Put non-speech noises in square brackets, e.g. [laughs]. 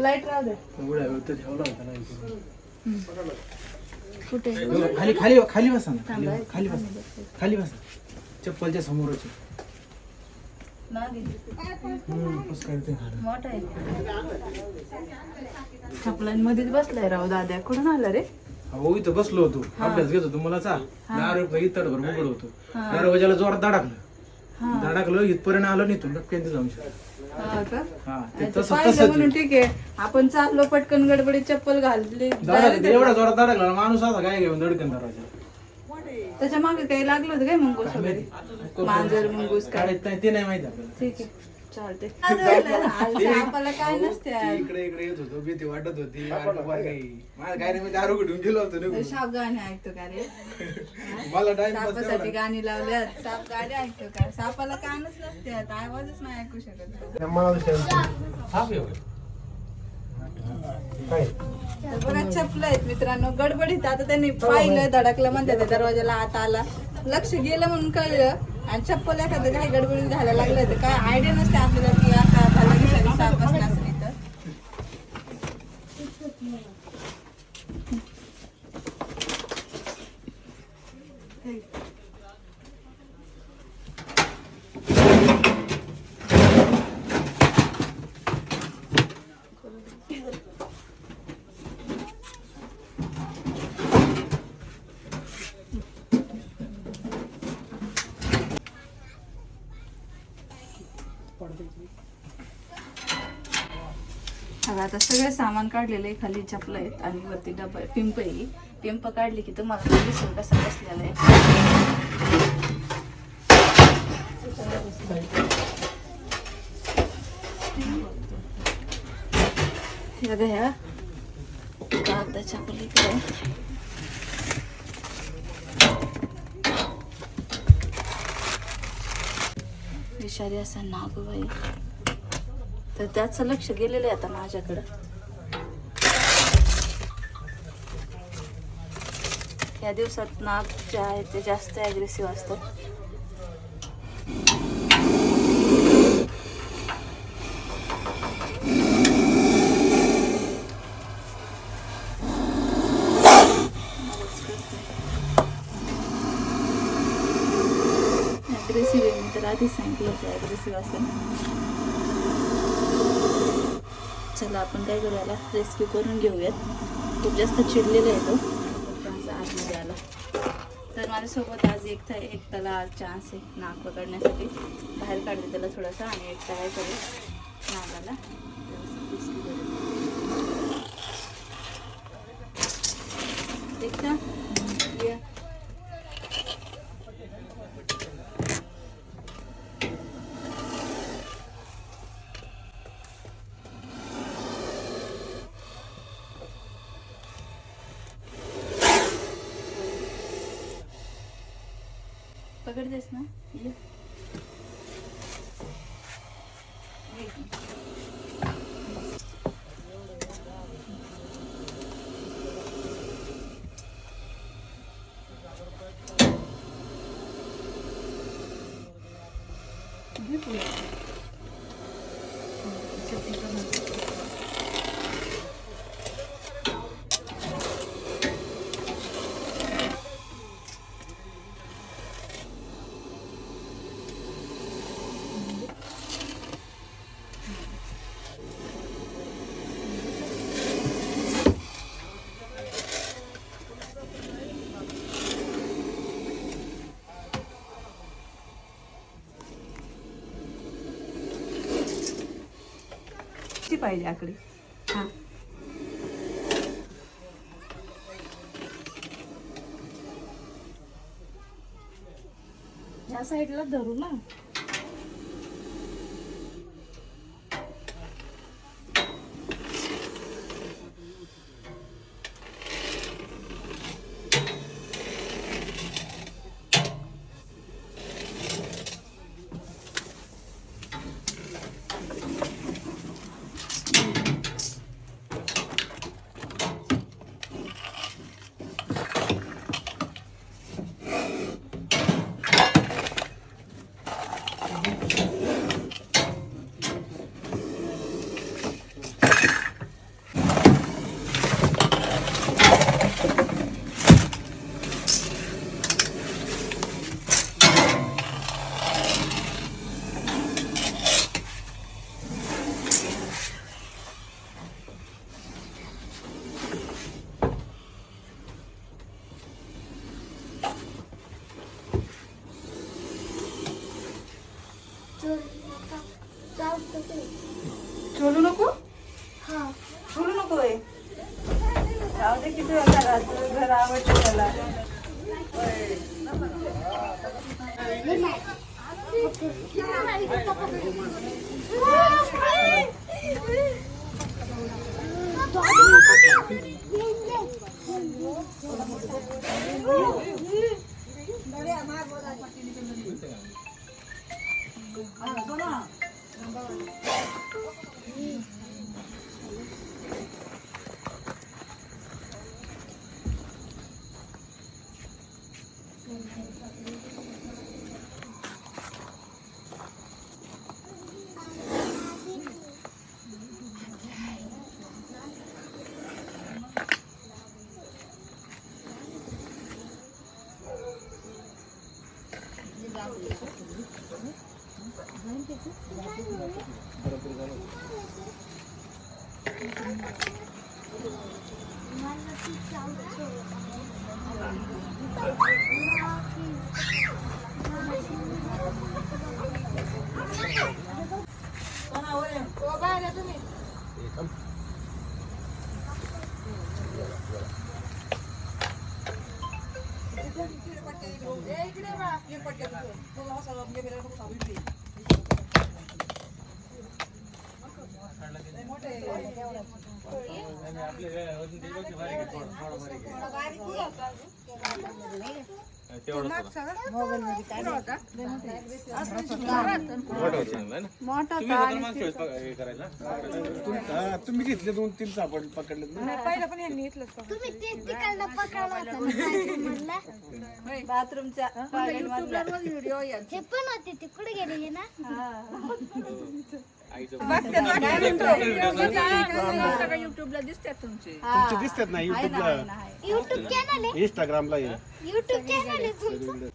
Light राहू दे. कुठे? खाली खाली खाली बसा ना. खाली खाली बसा. खाली बसा. चप्पलच्या समोरच. चपलांमध्येच बसलाय राव दाद्या. कुठून आला रे? अहो इथं बसलो होतो. अभ्यास घेत होतो मला चा दारू इतडभर मुगड होतो. दरवाजाला जोरात धडकलं. धडकलं इथपर्यंत आलो नाही तू नक्की जाऊन हा हा म्हणून ठीक आहे. आपण चाललो पटकन गडबडीत चप्पल घालली. एवढा जोरात धडकला माणूस आता काय घेऊन धडकन दरवाजा त्याच्यामागे काही लागलं होतं काय मंगूस वगैरे? मांजर मंगूस काय? काढत नाही ते नाही माहिती आपल्याला. ठीक आहे. चालते [laughs] आपल्याला काय नसते इकडे इकडे येत होतो भीती वाटत होती. काय नाही मी दारू घेऊन गेलो होतो. साप गाणे ऐकतो का रे? [laughs] मला टाइम सापासाठी गाणी लावल्यात. साप गाणी ऐकतो का? सापाला कानच नसते आवाजच नाही ऐकू शकत. चपल आहेत मित्रांनो. गडबडीत आता त्यांनी पाहिलं धडकलं म्हणते दरवाजाला आत आला. लक्ष गेलं म्हणून कळलं. आणि चप्पल एखादं काही गडबडीत घालायला लागलं तर काय आयडिया नसते आपल्याला की आता साप असला असं बघा आता सगळे सामान काढलेलं आहे खाली चपल आहेत आणि वरती डबा पिंप आहे पिंप काढली की तुम्हाला पण दिसेल कसा बसलेला आहे. हे बघा ह्या. कागदा चपल इकडे विषारी असा नागूबाई तर त्याचं लक्ष गेलेलं आहे आता माझ्याकडं. या दिवसात नाग जे आहे ते जास्त ॲग्रेसिव्ह असतात ॲग्रेसिव्ह आहे मी तर आधीच सांगितलं होतं ॲग्रेसिव्ह असेल चला आपण काय करू याला रेस्क्यू करून घेऊयात. खूप जास्त चिडलेला आहे तो. त्यांचा आतमध्ये आला. तर माझ्यासोबत आज एक था एक त्याला आज चान्स आहे नाक पकडण्यासाठी. बाहेर काढते त्याला थोडासा आणि एक काय करू? नागाला व्यवस्थित rescue करू. देखता ये पकडतेस ना ये. घे पुढे. चटणी पण पाहिजे आकडी. हा. या साईडला धरू ना. चोलू नको? चोलू नको आहे राहू दे किती वेळा राहतो घर आवडते त्याला. 啊，两包。इकडे बघा इकडे. बघा तुम्ही घेतले दोन तीन सापड पकडले तुम्ही ते तिकडनं पकडला होता ना बाथरूम मधला. बाथरूमच्या. हे पण होते ते कुठे गेले हे ना तुमचे. दिसतात ना युट्यूबला. युट्यूब चॅनल आहे इंस्टाग्रामला युट्यूब चॅनल आहे? तुमचं?